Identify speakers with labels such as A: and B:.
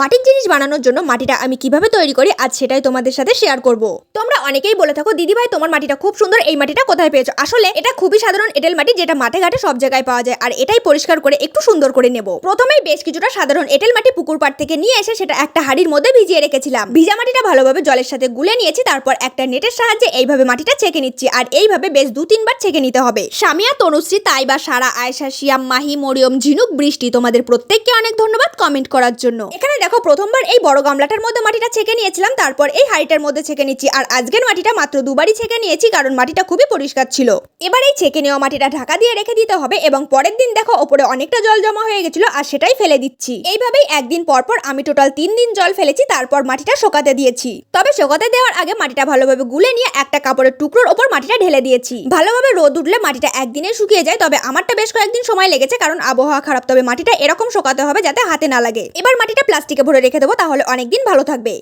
A: মাটির জিনিস বানানোর জন্য মাটিটা আমি কীভাবে তৈরি করি আজ সেটাই তোমাদের সাথে শেয়ার করব। তোমরা অনেকেই বলে থাকো, দিদি ভাই, তোমার মাটিটা খুব সুন্দর, এই মাটিটা কোথায় পেয়েছ? আসলে এটা খুবই সাধারণ এঁটেল মাটি যেটা মাঠে ঘাটে সব জায়গায় পাওয়া যায়, আর এটাই পরিষ্কার করে একটু সুন্দর করে নেব। প্রথমেই বেশ কিছুটা সাধারণ এঁটেল মাটি পুকুর পাড় থেকে নিয়ে এসে সেটা একটা হাড়ির মধ্যে ভিজিয়ে রেখেছিলাম। ভিজা মাটিটা ভালোভাবে জলের সাথে গুলে নিয়েছি, তারপর একটা নেটের সাহায্যে এইভাবে মাটিটা ছেঁকে নিচ্ছি, আর এইভাবে বেশ দু তিনবার ছেঁকে নিতে হবে। সামিয়া, তনুশ্রী, তাইবা, সারা, আয়েশা, শিয়াম, মাহি, মরিয়ম, ঝিনুক, বৃষ্টি, তোমাদের প্রত্যেককে অনেক ধন্যবাদ কমেন্ট করার জন্য। এখানে দেখো, প্রথমবার এই বড় গামলাটার মধ্যে মাটিটা ছেঁকে নিয়েছিলাম, তারপর এই হাঁড়িটার মধ্যে ছেঁকে নিচ্ছি। আর আজকের মাটিটা মাত্র দুবারই ছেঁকে নিয়েছি, কারণ মাটিটা খুবই পরিষ্কার ছিল। এবার এই ছেঁকে নেওয়া মাটিটা ঢাকা দিয়ে রেখে দিতে হবে এবং পরের দিন দেখো, ওপরে অনেকটা জল জমা হয়ে গেছিল আর সেটাই ফেলে দিচ্ছি। এইভাবেই একদিন পর পর আমি টোটাল তিন দিন জল ফেলেছি, তারপর মাটিটা শোকাতে দিয়েছি। তবে শোকাতে দেওয়ার আগে মাটিটা ভালোভাবে গুলে নিয়ে একটা কাপড়ের টুকরোর ওপর মাটিটা ঢেলে দিয়েছি। ভালোভাবে রোদ উঠলে মাটিটা একদিনে শুকিয়ে যায়, তবে আমারটা বেশ কয়েকদিন সময় লেগেছে, কারণ আবহাওয়া খারাপ, তবে মাটিটা এরকম শোকাতে হবে যাতে হাতে না লাগে। এবার মাটিটা প্লাস্টিকে ভরে রেখে দেবো তাহলে অনেকদিন ভালো থাকবে।